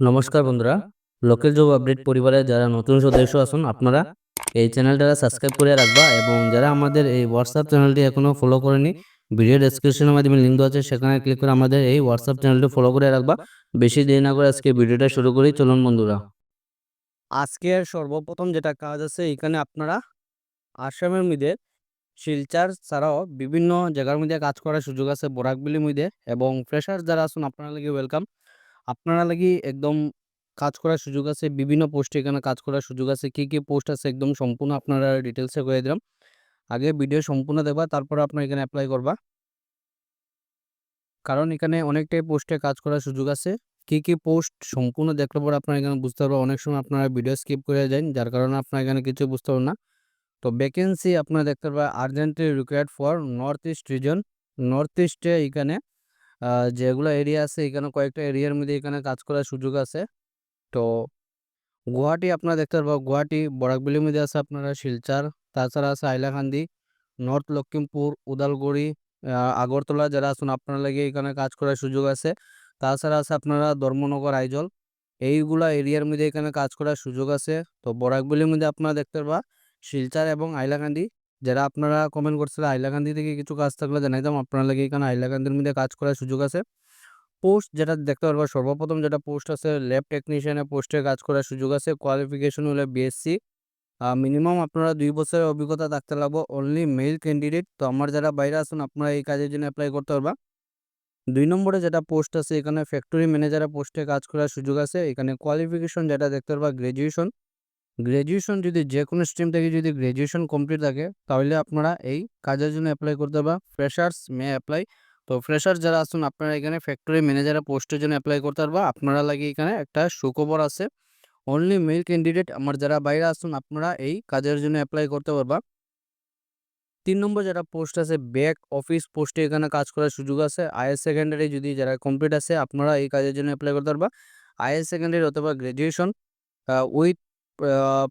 নমস্কার বন্ধুরা। Local job update পরিবারের যারা নতুন সদস্য আছেন, আপনারা এই চ্যানেলটা সাবস্ক্রাইব করে রাখবা এবং যারা আমাদের এই হোয়াটসঅ্যাপ চ্যানেলটি এখনও ফলো করেনি ভিডিও ডেসক্রিপশনের মাধ্যমে লিঙ্ক দেওয়া আছে, সেখানে ক্লিক করে আমাদের এই হোয়াটসঅ্যাপ চ্যানেলটি ফলো করে রাখবা। বেশি দেরি না করে আজকে ভিডিওটা শুরু করি, চলুন বন্ধুরা। আজকের সর্বপ্রথম যেটা কাজ আছে, এখানে আপনারা আসামের মধ্যে শিলচার ছাড়াও বিভিন্ন জায়গার মধ্যে কাজ করার সুযোগ আছে বরাকবিলির মধ্যে এবং ফ্রেশার যারা আছেন, আপনারা লাগে ওয়েলকাম আপনারা লাগি একদম কাজ করার সুযোগ আছে, বিভিন্ন পোস্টে এখানে কাজ করার সুযোগ আছে, কি কি পোস্ট আছে একদম সম্পূর্ণ আপনারা ডিটেলসে করে দিলাম। আগে ভিডিও সম্পূর্ণ দেখবা, তারপর আপনার এখানে অ্যাপ্লাই করবা। কারণ এখানে অনেকটাই পোস্টে কাজ করার সুযোগ আছে। কি কি পোস্ট সম্পূর্ণ দেখলে পরে আপনারা এখানে বুঝতে পারবেন, অনেক সময় আপনারা ভিডিও স্কিপ করে যান, যার কারণে আপনারা এখানে কিছু বুঝতে পারবেন না। তো ভ্যাকেন্সি আপনারা দেখতে পাবেন urgently required for north east region north ইস্টে এখানে যেগুলো এরিয়া আছে, এখানে কয়েকটা এরিয়ার মধ্যে এখানে কাজ করার সুযোগ আছে। তো, গুয়াহাটি আপনারা দেখতে পারব, গুয়াহাটি, বরাকবিলির মধ্যে আছে আপনারা শিলচার, তাছাড়া আছে হাইলাকান্দি, নর্থ লক্ষিমপুর, উদালগুড়ি আগরতলা যারা আছেন, আপনারা লাগে এখানে কাজ করার সুযোগ আছে। তাছাড়া আছে আপনারা ধর্মনগর, আইজল, এইগুলা এরিয়ার মধ্যে এখানে কাজ করার সুযোগ আছে। তো, বরাকবিলির মধ্যে আপনারা দেখতে পারবা, শিলচার এবং হাইলাকান্দি যারা আপনারা কমেন্ট করছিলেন হাইলাকান্দি থেকে কিছু কাজ থাকলে জানাইতাম। আপনারা লাগে এখানে হাইলাকান্দির মধ্যে কাজ করার সুযোগ আছে। পোস্ট যেটা দেখতে পারবা, সর্বপ্রথম যেটা পোস্ট আছে ল্যাব টেকনিশিয়ানের পোস্টে কাজ করার সুযোগ আছে। কোয়ালিফিকেশন হলে বিএসসি মিনিমাম আপনারা দুই বছরের অভিজ্ঞতা থাকতে লাগবো। অনলি মেল ক্যান্ডিডেট তো আমার যারা বাইরে আছেন, আপনারা এই কাজের জন্য অ্যাপ্লাই করতে পারবা। দুই নম্বরে যেটা পোস্ট আছে, এখানে ফ্যাক্টরি ম্যানেজারের পোস্টে কাজ করার সুযোগ আছে। এখানে কোয়ালিফিকেশন যেটা দেখতে পারবা গ্র্যাজুয়েশন গ্র্যাজুয়েশন যদি যে কোনো স্ট্রিম থেকে যদি গ্র্যাজুয়েশন কমপ্লিট থাকে, তাহলে আপনারা এই কাজের জন্য অ্যাপ্লাই করতে পারবা ফ্রেশার্স মে অ্যাপ্লাই তো ফ্রেশার যারা আছেন, আপনারা এখানে ফ্যাক্টরি ম্যানেজারের পোস্টের জন্য অ্যাপ্লাই করতে পারবা। আপনারা লাগে এখানে একটা সুখবর আছে। অনলি মেল ক্যান্ডিডেট আমার যারা বাইরে আসুন আপনারা এই কাজের জন্য অ্যাপ্লাই করতে পারবা। তিন নম্বর যেটা পোস্ট আছে ব্যাক অফিস পোস্টে এখানে কাজ করার সুযোগ আছে। আইএস সেকেন্ডারি যদি যারা কমপ্লিট আছে, আপনারা এই কাজের জন্য অ্যাপ্লাই করতে পারবা। আইএস সেকেন্ডারি অথবা graduation with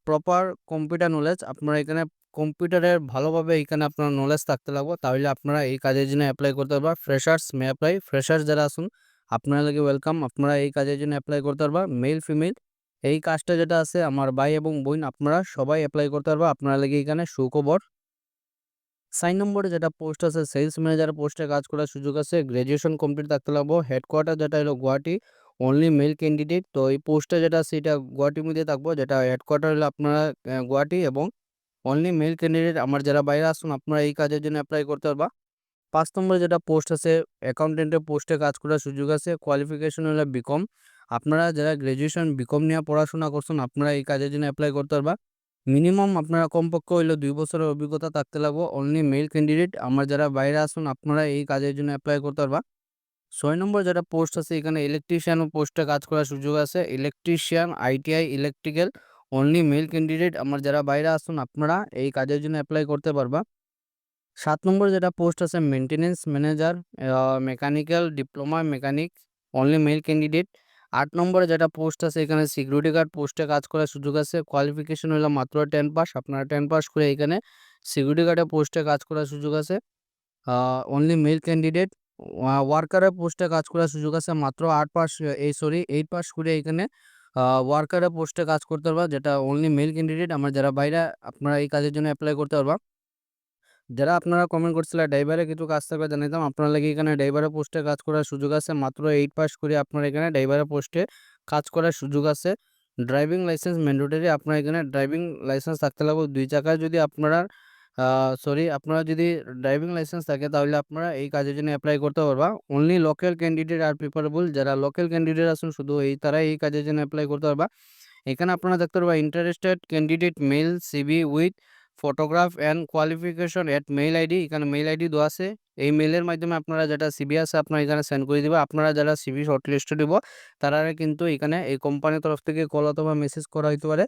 proper computer knowledge আপনারা এখানে কম্পিউটারের ভালোভাবে এখানে আপনার নলেজ থাকতে লাগবে। তাহলে আপনারা এই কাজের জন্য অ্যাপ্লাই করতে পারবা। ফ্রেশার্স মে অ্যাপ্লাই ফ্রেশার্স যারা আসুন আপনারা লাগে ওয়েলকাম আপনারা এই কাজের জন্য অ্যাপ্লাই করতে পারবা। মেল ফিমেল এই কাজটা যেটা আছে, আমার ভাই এবং বোন, আপনারা সবাই অ্যাপ্লাই করতে পারবা। আপনারা লাগে এখানে সুখবর। সাইন নম্বরে যেটা পোস্ট আছে সেলস ম্যানেজার পোস্টে কাজ করার সুযোগ আছে। গ্র্যাজুয়েশন কমপ্লিট থাকতে লাগবো। হেডকোয়ার্টার যেটা হলো গুয়াহাটি। অনলি মেল ক্যান্ডিডেট তো এই পোস্টটা যেটা সেটা গুয়াহাটির মধ্যে থাকব, যেটা হেডকোয়ার্টার হলো আপনারা গুয়াহাটি এবং অনলি মেল ক্যান্ডিডেট আমার যারা বাইরে আসুন, আপনারা এই কাজের জন্য অ্যাপ্লাই করতে পারবা। পাঁচ নম্বরে যেটা পোস্ট আছে অ্যাকাউন্টেন্টের পোস্টে কাজ করার সুযোগ আছে। কোয়ালিফিকেশন হলো বিকম আপনারা যারা গ্র্যাজুয়েশন বিকম নিয়ে পড়াশোনা করছেন, আপনারা এই কাজের জন্য অ্যাপ্লাই করতে পারবা। মিনিমাম আপনারা কমপক্ষে হইল দুই বছরের অভিজ্ঞতা থাকতে লাগবো। অনলি মেল ক্যান্ডিডেট আমার যারা বাইরে আসুন, আপনারা এই কাজের জন্য অ্যাপ্লাই করতে পারবা। ছয় নম্বর যেটা পোস্ট আছে, এখানে ইলেকট্রিশিয়ান পোস্টে কাজ করার সুযোগ আছে। Electrician ITI electrical only male candidate আমার যারা বাইরে আসুন আপনারা এই কাজের জন্য অ্যাপ্লাই করতে পারবা। সাত নম্বর যেটা পোস্ট আছে maintenance manager mechanical diploma mechanic only male candidate আট নম্বরে যেটা পোস্ট আছে, এখানে সিকিউরিটি গার্ড পোস্টে কাজ করার সুযোগ আছে। কোয়ালিফিকেশন হলো মাত্র টেন পাস আপনারা টেন পাস করে এখানে সিকিউরিটি গার্ডের পোস্টে কাজ করার সুযোগ আছে। অনলি মেল ক্যান্ডিডেট ওয়ার্কারের পোস্টে কাজ করার সুযোগ আছে মাত্র আট পাস এই সরি এইট পাস করে এখানে ওয়ার্কারের পোস্টে কাজ করতে পারবা, যেটা অনলি মেল ক্যান্ডিডেট আমার যারা বাইরে, আপনারা এই কাজের জন্য অ্যাপ্লাই করতে পারবা। যারা আপনারা কমেন্ট করছিলেন ড্রাইভারে কিছু কাজ থাকবে জানাইতাম আপনার লাগে এখানে ড্রাইভারের পোস্টে কাজ করার সুযোগ আছে মাত্র এইট পাস করে আপনার এখানে ড্রাইভারের পোস্টে কাজ করার সুযোগ আছে। ড্রাইভিং লাইসেন্স ম্যান্ডেটরি আপনার এখানে ড্রাইভিং লাইসেন্স থাকতে লাগবে, দুই চাকায় যদি আপনারা সরি, আপনারা যদি ড্রাইভিং লাইসেন্স থাকে তাহলে আপনারা এই কাজের জন্য অ্যাপ্লাই করতে পারবা। অনলি লোকাল ক্যান্ডিডেট আর প্রিফারেবল যারা লোকাল ক্যান্ডিডেট আছেন শুধু এই, তারাই এই কাজের জন্য অ্যাপ্লাই করতে পারবা। এখানে আপনারা দেখতে পারবা interested candidate mail CV with photograph and qualification at mail ID এখানে মেইল আইডি দেওয়া আছে। এই মেইলের মাধ্যমে আপনারা যেটা সিবি আছে আপনারা এখানে সেন্ড করে দিবে। আপনারা যারা সিবি শর্টলিস্টে দিব তারা কিন্তু এখানে এই কোম্পানির তরফ থেকে কল অথবা মেসেজ করা হইতে পারে।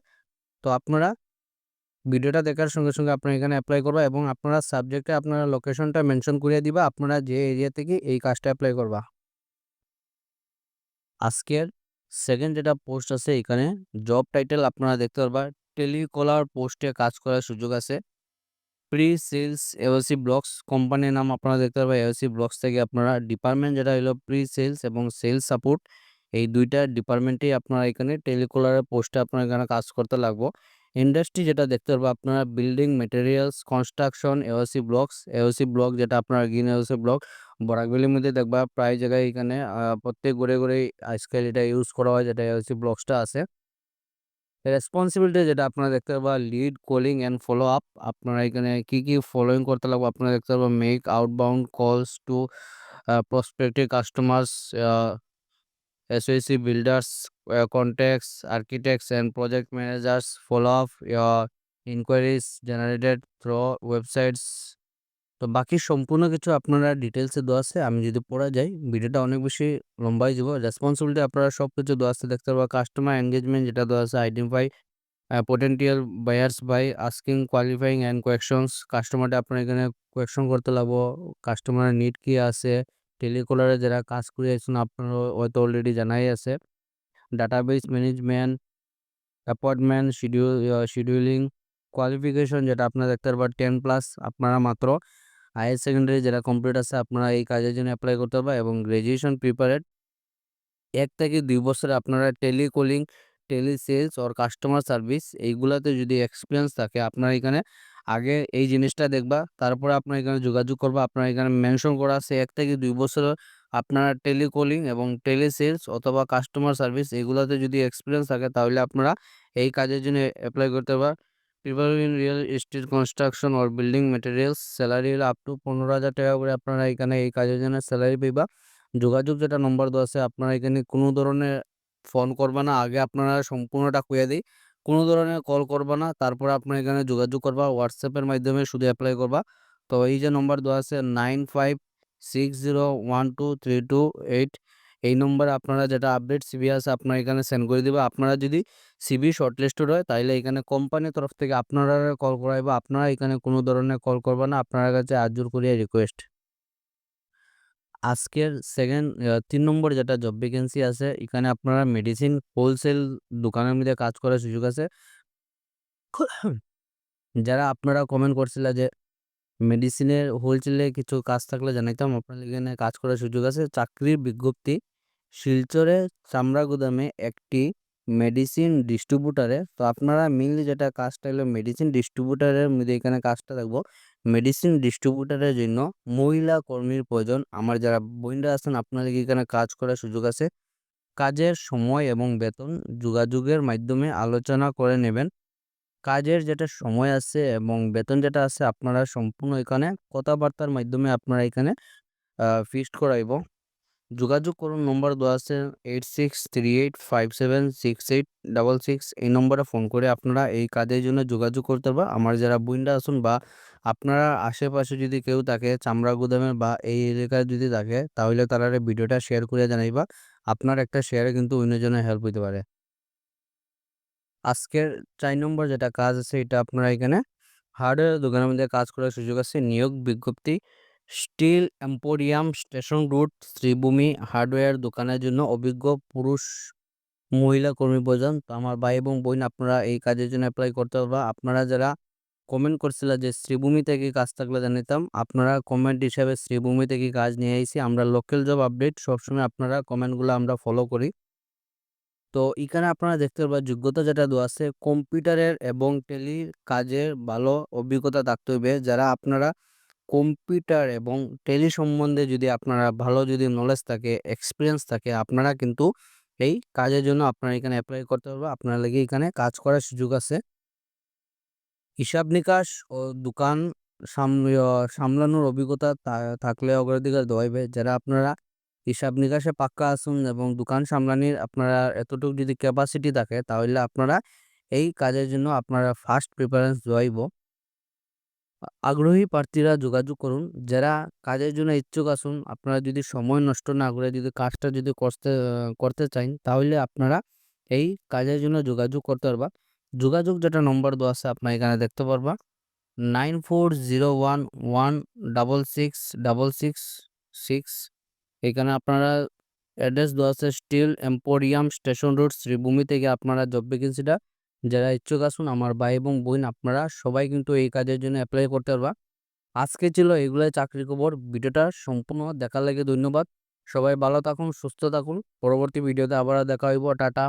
তো আপনারা ভিডিওটা দেখার সঙ্গে সঙ্গে আপনারা এখানে অ্যাপ্লাই করবা এবং আপনারা সাবজেক্টে আপনারা লোকেশনটা মেনশন করিয়ে দিবা, আপনারা যে এরিয়া থেকে এই কাজটা অ্যাপ্লাই করবা। আজকের সেকেন্ড যেটা পোস্ট আছে এখানে জব টাইটেল আপনারা দেখতে পারবা, টেলিকলার পোস্টে কাজ করার সুযোগ আছে। প্রি সেলস এওসি ব্লকস কোম্পানির নাম আপনারা দেখতে পারবেন এওসি ব্লকস থেকে আপনারা ডিপার্টমেন্ট যেটা হলো প্রি সেলস এবং সেলস সাপোর্ট এই দুইটা ডিপার্টমেন্টেই আপনারা এখানে টেলিকলারের পোস্টে আপনার এখানে কাজ করতে লাগবো। ইন্ডাস্ট্রি যেটা দেখতে পারব আপনারা building materials construction AAC blocks AAC block যেটা আপনার গ্রিন এওসি ব্লক বরাকভ্যালির মধ্যে দেখবা প্রায় জায়গায় এখানে প্রত্যেক ঘরে ঘরে আজকাল এটা ইউজ করা হয় যেটা এওসি ব্লকসটা আছে। রেসপন্সিবিলিটি যেটা আপনারা দেখতে পারবা lead calling and follow up আপনারা এখানে কি কি ফলোইং করতে লাগবে আপনারা দেখতে পারবা make outbound calls to prospective customers SOC builders, uh, contacts, architects, project managers follow up your inquiries generated through websites. তো বাকি সম্পূর্ণ কিছু আপনারা ডিটেলসে দেওয়া আছে আমি যদি পড়া যাই ভিডিওটা অনেক বেশি লম্বাই যাব রেসপন্সিবিলিটি আপনারা সব কিছু দেওয়া আছে দেখতে পারব কাস্টমার এনগেজমেন্ট যেটা দেওয়া আছে identify potential buyers by asking qualifying and questions কাস্টমারটা আপনার এখানে কোয়েকশন করতে লাগবো কাস্টমারের নিড কি আছে টেলিকলারে যারা কাজ করে আছেন আপনারা হয়তো অলরেডি জানাই আছে। Database management appointment schedule scheduling qualification যেটা আপনার দেখতে পারবেন টেন প্লাস আপনারা মাত্র হায়ার সেকেন্ডারি যারা কমপ্লিট আছে, আপনারা এই কাজের জন্য অ্যাপ্লাই করতে পারবেন এবং গ্র্যাজুয়েশন প্রিপারেড এক থেকে দুই বছরে আপনারা telecalling tele sales or customer service এইগুলাতে যদি এক্সপিরিয়েন্স থাকে, আপনার এখানে আগে এই জিনিসটা দেখবা, তারপরে আপনার এখানে যোগাযোগ করবা, আপনার এখানে মেনশন করা আছে এক থেকে দুই বছর আপনারা টেলিকলিং এবং টেলি সেলস অথবা কাস্টমার সার্ভিস এগুলোতে যদি এক্সপিরিয়েন্স থাকে, তাহলে আপনারা এই কাজের জন্য অ্যাপ্লাই করতে পার। Prefer in real estate construction or building materials salary হলো আপ টু পনেরো হাজার টাকা করে আপনারা এখানে এই কাজের জন্য স্যালারি পাইবা। যোগাযোগ যেটা নম্বর দেওয়া আছে, আপনারা এখানে কোনো ধরনের ফোন করবে না, আগে আপনারা সম্পূর্ণটা কুয়ে দিই। কোনো ধরনের কল করবা না। তারপর আপনার এখানে যোগাযোগ করবা হোয়াটসঅ্যাপের মাধ্যমে শুধু অ্যাপ্লাই করবা। তো এই যে নম্বর দেওয়া আছে nine five six zero one two three two eight এই নম্বরে আপনারা যেটা আপডেট সিবি আছে আপনারা এখানে সেন্ড করে দিবে। আপনারা যদি সিবি শর্টলিস্টেড হয় তাহলে এখানে কোম্পানির তরফ থেকে আপনারা কল করাইবা। আপনারা এখানে কোনো ধরনের কল করবা না। আপনার কাছে আজুর করিয়া রিকোয়েস্ট আজকের সেকেন্ড তিন নম্বর যেটা জব ভ্যাকেন্সি আছে, এখানে আপনারা মেডিসিন হোলসেল দোকানের মধ্যে কাজ করার সুযোগ আছে। যারা আপনারা কমেন্ট করছিল যে মেডিসিনের হোলসেলে কিছু কাজ থাকলে জানাইতাম, আপনাদের এখানে কাজ করার সুযোগ আছে। চাকরির বিজ্ঞপ্তি, শিলচরে চামড়া গুদামে একটি মেডিসিন ডিস্ট্রিবিউটারে তো আপনারা মেনলি যেটা কাজটা হলো মেডিসিন ডিস্ট্রিবিউটারের মধ্যে এখানে কাজটা দেখব। মেডিসিন ডিস্ট্রিবিউটারের জন্য মহিলা কর্মীর প্রয়োজন। আমার যারা বইনরা আছেন, আপনাদের এখানে কাজ করার সুযোগ আছে। কাজের সময় এবং বেতন যোগাযোগের মাধ্যমে আলোচনা করে নেবেন। কাজের যেটা সময় আছে এবং বেতন যেটা আছে, আপনারা সম্পূর্ণ এখানে কথাবার্তার মাধ্যমে আপনারা এখানে ফিক্সড করাইব। যোগাযোগ করুন, নম্বর দেওয়া আছে eight six three eight five seven six eight double six এই নম্বরে ফোন করে আপনারা এই কাজের জন্য যোগাযোগ করতে পারবা আমার যারা বুইন্ডা আসুন বা আপনারা আশেপাশে যদি কেউ থাকে চামড়া গুদামের বা এই এলাকায় যদি থাকে, তাহলে তারা ভিডিওটা শেয়ার করে জানাইবা আপনার একটা শেয়ারে কিন্তু অন্যজনের হেল্প হইতে পারে। আজকের চার নম্বর যেটা কাজ আছে, এটা আপনারা এখানে হার্ডওয়্যার দোকানের মধ্যে কাজ করার সুযোগ আছে। নিয়োগ বিজ্ঞপ্তি। Steel emporium station route Sribhumi hardware দোকানের জন্য অভিজ্ঞ পুরুষ মহিলা কর্মী প্রয়োজন তো আমার ভাই এবং বোন, আপনারা এই কাজের জন্য অ্যাপ্লাই করতে পারবা। আপনারা যারা কমেন্ট করছিল যে শ্রীভূমি থেকে কাজ থাকলে জানিতাম, আপনারা কমেন্ট হিসাবে শ্রীভূমি থেকে কাজ নিয়ে আইসি আমরা লোকাল জব আপডেট সবসময় আপনারা কমেন্টগুলো আমরা ফলো করি। তো এখানে আপনারা দেখতে পারবেন যোগ্যতা যেটা দেওয়া আছে কম্পিউটারের এবং টেলি কাজের ভালো অভিজ্ঞতা থাকতে হবে যারা আপনারা কম্পিউটার এবং টেলি সম্বন্ধে যদি আপনারা ভালো যদি নলেজ থাকে এক্সপিরিয়েন্স থাকে, আপনারা কিন্তু এই কাজের জন্য আপনারা এখানে অ্যাপ্লাই করতে পারবে আপনার লেগে এখানে কাজ করার সুযোগ আছে। হিসাব নিকাশ ও দোকান সামলানোর অভিজ্ঞতা থাকলে অগ্রাধিকার দেওয়া হবে। যারা আপনারা হিসাব নিকাশে পাক্কা আসুন এবং দোকান সামলানির আপনারা এতটুকু যদি ক্যাপাসিটি থাকে, তাহলে আপনারা এই কাজের জন্য আপনারা ফার্স্ট প্রিফারেন্স দেওয়াইব আগ্রহী প্রার্থীরা যোগাযোগ করুন। যারা কাজের জন্য ইচ্ছুক আসুন আপনারা যদি সময় নষ্ট না করে যদি কাজটা যদি করতে করতে চান, তাহলে আপনারা এই কাজের জন্য যোগাযোগ করতে পারবা। যোগাযোগ যেটা নম্বর দেওয়া আছে, আপনার এখানে দেখতে পারবা। Nine four zero one one double six double six six. এখানে আপনারা অ্যাড্রেস দেওয়া আছে, steel emporium station road, Sribhumi থেকে আপনারা জব ভ্যাকেন্সিটা যারা ইচ্ছুক আসুন, আমার ভাই এবং বোন, আপনারা সবাই কিন্তু এই কাজের জন্য অ্যাপ্লাই করতে পারবা। আজকে ছিল এগুলাই চাকরি খবর। ভিডিওটা সম্পূর্ণ দেখার লাগে ধন্যবাদ। সবাই ভালো থাকুন, সুস্থ থাকুন। পরবর্তী ভিডিওতে আবার দেখা হইব। টাটা।